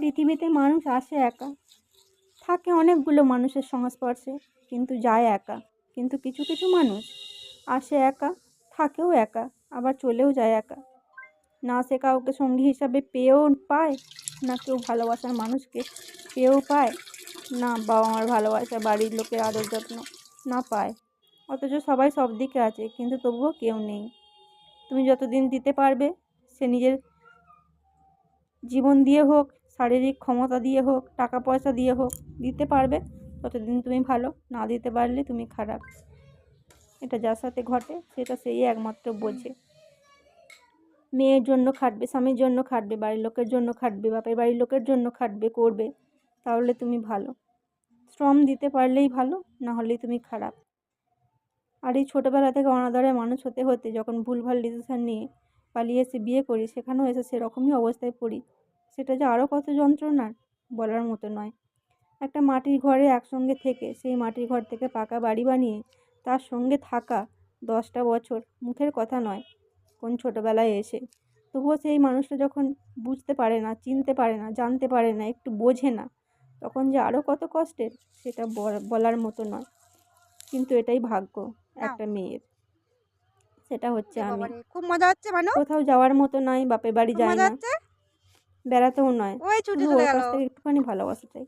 পৃথিবীতে মানুষ আসে একা। থাকে অনেকগুলো মানুষের সংস্পর্শে, কিন্তু যায় একা। কিন্তু কিছু কিছু মানুষ আসে একা, থাকেও একা, আবার চলেও যায় একা। না সে কাউকে সঙ্গী হিসাবে পেয়েও পায়, না কেউ ভালোবাসার মানুষকে পেয়েও পায়, না বাবা মার ভালোবাসা বাড়ির লোকের আদর যত্ন না পায়। অথচ সবাই সব দিকে আছে, কিন্তু তবুও কেউ নেই। তুমি যতদিন দিতে পারবে, সে নিজের জীবন দিয়ে হোক শারীরিক ক্ষমতা দিয়ে হোক, টাকা পয়সা দিয়ে হোক, দিতে পারবে। ততদিন তুমি ভালো, না দিতে পারলে তুমি খারাপ। এটা যার সাথে ঘটে সেটা সেই একমাত্র বোঝে। মেয়ের জন্য খাটবে, স্বামীর জন্য খাটবে, বাড়ির লোকের জন্য খাটবে, বাপের বাড়ির লোকের জন্য খাটবে, করবে, তাহলে তুমি ভালো। শ্রম দিতে পারলেই ভালো, না হলেই তুমি খারাপ। আর এই ছোটোবেলা থেকে অনাদরে মানুষ হতে হতে যখন ভুলভাল ডিসিশান নিয়ে পালিয়ে এসে বিয়ে করি, সেখানেও এসে সেরকমই অবস্থায় পড়ি। সেটা যে আরও কত যন্ত্রণার বলার মতো নয়। একটা মাটির ঘরে একসঙ্গে থেকে সেই মাটির ঘর থেকে পাকা বাড়ি বানিয়ে তার সঙ্গে থাকা দশটা বছর মুখের কথা নয় কোন ছোটোবেলায় এসে। তবুও সেই মানুষটা যখন বুঝতে পারে না চিনতে পারে না জানতে পারে না একটু বোঝে না তখন যে আরও কত কষ্টের সেটা বলার মতো নয়। কিন্তু এটাই ভাগ্য একটা মেয়ের। সেটা হচ্ছে আমি। খুব মজা হচ্ছে ভানু কোথাও যাওয়ার মতো নয় বাপের বাড়ি যায় না। বেড়াতেও নয়। ওই ছুটি চলে গেল। একটুখানি ভালোবাসা চাই।